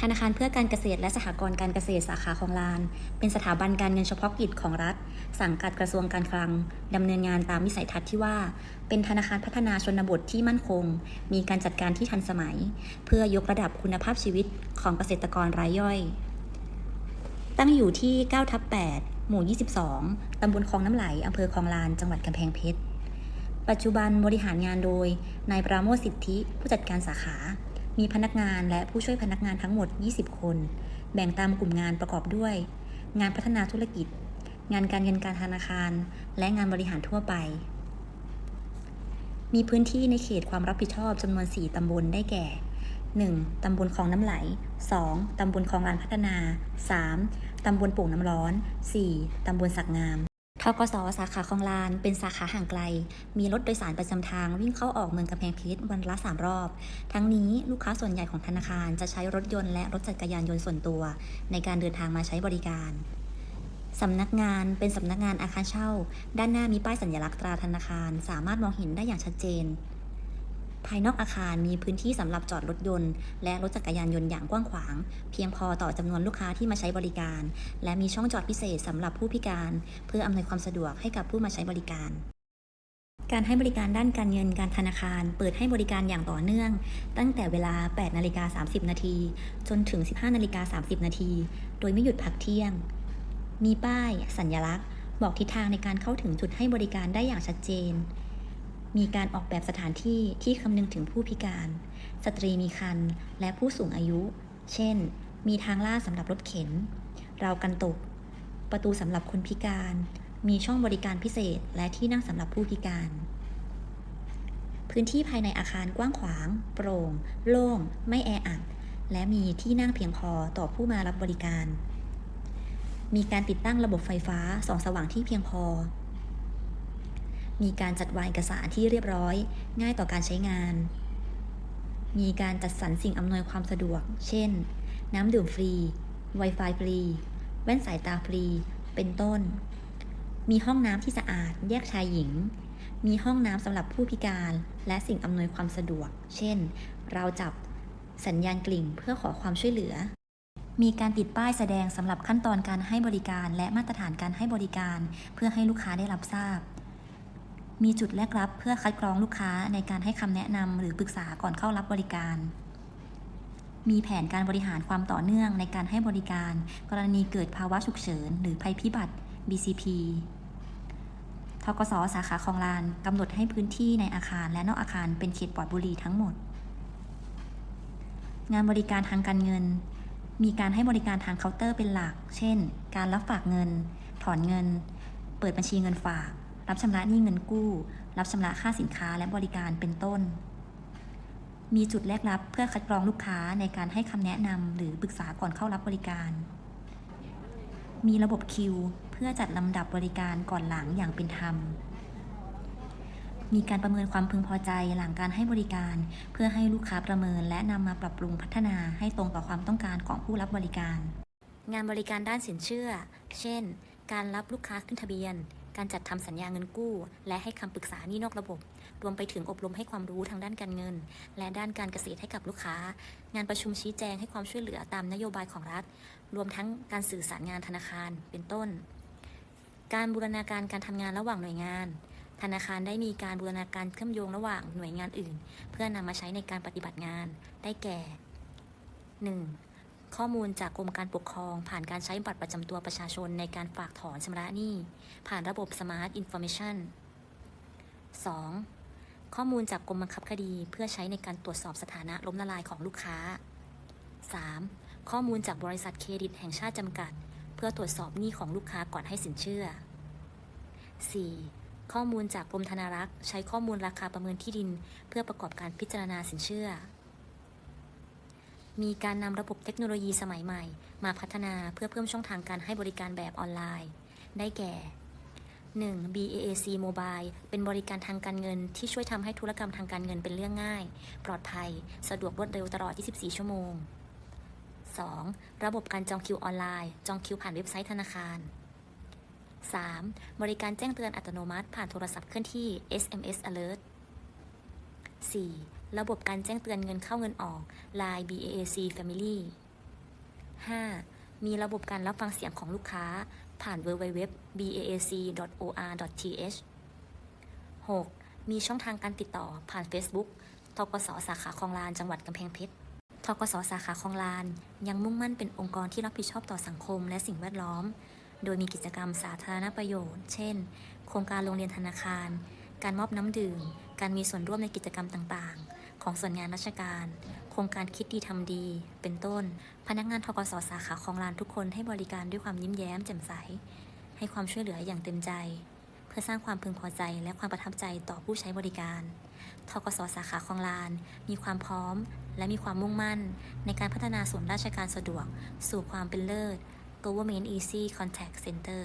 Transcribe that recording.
ธนาคารเพื่อการเกษตรและสหกรณ์การเกษตรสาขาของลาน เป็นสถาบันการเงินเฉพาะกิจของรัฐ สังกัดกระทรวงการคลัง ดำเนินงานตามวิสัยทัศน์ที่ว่า เป็นธนาคารพัฒนาชนบทที่มั่นคง มีการจัดการที่ทันสมัย เพื่อยกระดับคุณภาพชีวิตของเกษตรกรรายย่อย ตั้งอยู่ที่9ทับ8หมู่ 22 ตำบลคลองน้ำไหลอำเภอคลองลาน จังหวัดกำแพงเพชรปัจจุบันบริหารงานโดยนายปราโมทสิทธิผู้จัดการสาขา มีพนักงานและผู้ช่วยพนักงานทั้งหมด 20 คน แบ่งตามกลุ่มงานประกอบด้วย งานพัฒนาธุรกิจ งานการเงินการธนาคาร และงานบริหารทั่วไป มีพื้นที่ในเขตความรับผิดชอบจำนวน 4 ตำบลได้แก่ 1. ตำบลคลองน้ำไหล 2. ตำบลคลองลานพัฒนา 3. ตำบลโป่งน้ำร้อน 4. ตำบลสักงาม ทกสสาขาคลองลาน เป็นสาขาห่างไกล มีรถโดยสารประจำทางวิ่งเข้าออกเมืองกำแพงเพชรวันละ 3 รอบ ทั้งนี้ลูกค้าส่วนใหญ่ของธนาคารจะใช้รถยนต์และรถจักรยานยนต์ส่วนตัว ในการเดินทางมาใช้บริการสำนักงานเป็นสำนักงานอาคารเช่า ด้านหน้ามีป้ายสัญลักษณ์ตราธนาคาร สามารถมองเห็นได้อย่างชัดเจน ภายนอกอาคารมีพื้นที่สำหรับจอดรถยนต์ และรถจักรยานยนต์อย่างกว้างขวาง เพียงพอต่อจำนวนลูกค้าที่มาใช้บริการ และมีช่องจอดพิเศษสำหรับผู้พิการ เพื่ออำนวยความสะดวกให้กับผู้มาใช้บริการการให้บริการด้านการเงินการธนาคาร เปิดให้บริการอย่างต่อเนื่อง ตั้งแต่เวลา 8 นาฬิกา 30 นาที จนถึง 15 นาฬิกา 30 นาที โดยไม่หยุดพักเที่ยง มีป้าย สัญลักษณ์ บอกทิศทางในการเข้าถึงจุดให้บริการได้อย่างชัดเจน มีการออกแบบสถานที่ที่คำนึงถึงผู้พิการ สตรีมีครรภ์และผู้สูงอายุ เช่น มีทางลาดสำหรับรถเข็น ราวกันตก ประตูสำหรับคนพิการ มีช่องบริการพิเศษและที่นั่งสำหรับผู้พิการ พื้นที่ภายในอาคารกว้างขวาง โปร่ง โล่ง ไม่แออัด และมีที่นั่งเพียงพอต่อผู้มารับบริการ มีการติดตั้งระบบไฟฟ้าส่องสว่างที่เพียงพอ มีการจัดวางเอกสารที่เรียบร้อย ง่ายต่อการใช้งาน มีการจัดสรรสิ่งอำนวยความสะดวก เช่น น้ำดื่มฟรี Wi-Fi ฟรี แว่นสายตาฟรี เป็นต้น มีห้องน้ำที่สะอาด แยกชายหญิง มีห้องน้ำสำหรับผู้พิการ และสิ่งอำนวยความสะดวก เช่น เราจับสัญญาณกลิ่งเพื่อขอความช่วยเหลือ มีการติดป้ายแสดงสำหรับขั้นตอนการให้บริการและมาตรฐานการให้บริการ เพื่อให้ลูกค้าได้รับทราบ มีจุดแลกรับเพื่อคัดกรองลูกค้าในการให้คำแนะนำหรือปรึกษาก่อนเข้ารับบริการ มีแผนการบริหารความต่อเนื่องในการให้บริการ กรณีเกิดภาวะฉุกเฉิน หรือภัยพิบัติ BCP ทกสสาขาคลองลานกำหนดให้พื้นที่ในอาคารและนอกอาคารเป็นเขตปลอดบุหรี่ทั้งหมด งานบริการทางการเงิน มีการให้บริการทางเคาน์เตอร์เป็นหลัก เช่น การรับฝากเงิน ถอนเงิน เปิดบัญชีเงินฝาก รับชำระหนี้เงินกู้ รับชำระค่าสินค้าและบริการเป็นต้น มีจุดแลกรับเพื่อคัดกรองลูกค้าในการให้คำแนะนำหรือปรึกษาก่อนเข้ารับบริการ มีระบบคิวเพื่อจัดลำดับบริการก่อนหลังอย่างเป็นธรรมมีการประเมินความพึงพอใจหลังการให้บริการ เพื่อให้ลูกค้าประเมินและนำมาปรับปรุงพัฒนาให้ตรงต่อความต้องการของผู้รับบริการ งานบริการด้านสินเชื่อ เช่น การรับลูกค้าขึ้นทะเบียน การจัดทำสัญญาเงินกู้ และให้คำปรึกษานี้นอกระบบ รวมไปถึงอบรมให้ความรู้ทางด้านการเงิน และด้านการเกษตรให้กับลูกค้า งานประชุมชี้แจงให้ความช่วยเหลือตามนโยบายของรัฐ รวมทั้งการสื่อสารงานธนาคาร เป็นต้น การบูรณาการการทำงานระหว่างหน่วยงาน ธนาคารได้มีการบูรณาการเชื่อมโยงระหว่างหน่วยงานอื่น เพื่อนำมาใช้ในการปฏิบัติงาน ได้แก่ 1. ข้อมูลจากกรมการปกครอง ผ่านการใช้บัตรประจำตัวประชาชนในการฝากถอนชำระหนี้ ผ่านระบบ Smart Information 2. ข้อมูลจากกรมบังคับคดีเพื่อใช้ในการตรวจสอบสถานะล้มละลายของลูกค้า 3. ข้อมูลจากบริษัทเครดิตแห่งชาติจำกัด เพื่อตรวจสอบหนี้ของลูกค้าก่อนให้สินเชื่อ 4. ข้อมูลจากกรมธนารักษ์ ใช้ข้อมูลราคาประเมินที่ดิน เพื่อประกอบการพิจารณาสินเชื่อ มีการนำระบบเทคโนโลยีสมัยใหม่ มาพัฒนาเพื่อเพิ่มช่องทางการให้บริการแบบออนไลน์ ได้แก่ 1. BAAC Mobile เป็นบริการทางการเงินที่ช่วยทำให้ธุรกรรมทางการเงินเป็นเรื่องง่าย ปลอดภัย สะดวกรวดเร็วตลอด 24 ชั่วโมง 2. ระบบการจองคิวออนไลน์ จองคิวผ่านเว็บไซต์ธนาคาร 3. บริการแจ้งเตือนอัตโนมัติผ่านโทรศัพท์เคลื่อนที่ SMS Alert 4. ระบบการแจ้งเตือนเงินเข้าเงินออก Line BAAC Family 5. มีระบบการรับฟังเสียงของลูกค้า ผ่าน www.baac.or.th 6. มีช่องทางการติดต่อผ่าน Facebook ทกสสาขาคลองลานจังหวัดกำแพงเพชรทกสสาขาคลองลาน ยังมุ่งมั่นเป็นองค์กรที่รับผิดชอบต่อสังคมและสิ่งแวดล้อม โดยมีกิจกรรมสาธารณประโยชน์ เช่น โครงการโรงเรียนธนาคาร การมอบน้ำดื่ม การมีส่วนร่วมในกิจกรรมต่างๆ ของส่วนงานราชการ โครงการคิดดีทำดี เป็นต้น พนักงานทกสสาขาคลองลานทุกคนให้บริการด้วยความยิ้มแย้มแจ่มใส ให้ความช่วยเหลืออย่างเต็มใจ เพื่อสร้างความพึงพอใจและความประทับใจต่อผู้ใช้บริการทกสสาขาคลองลาน มีความพร้อม และมีความมุ่งมั่น ในการพัฒนาส่วนราชการสะดวก สู่ความเป็นเลิศ Government Easy Contact Center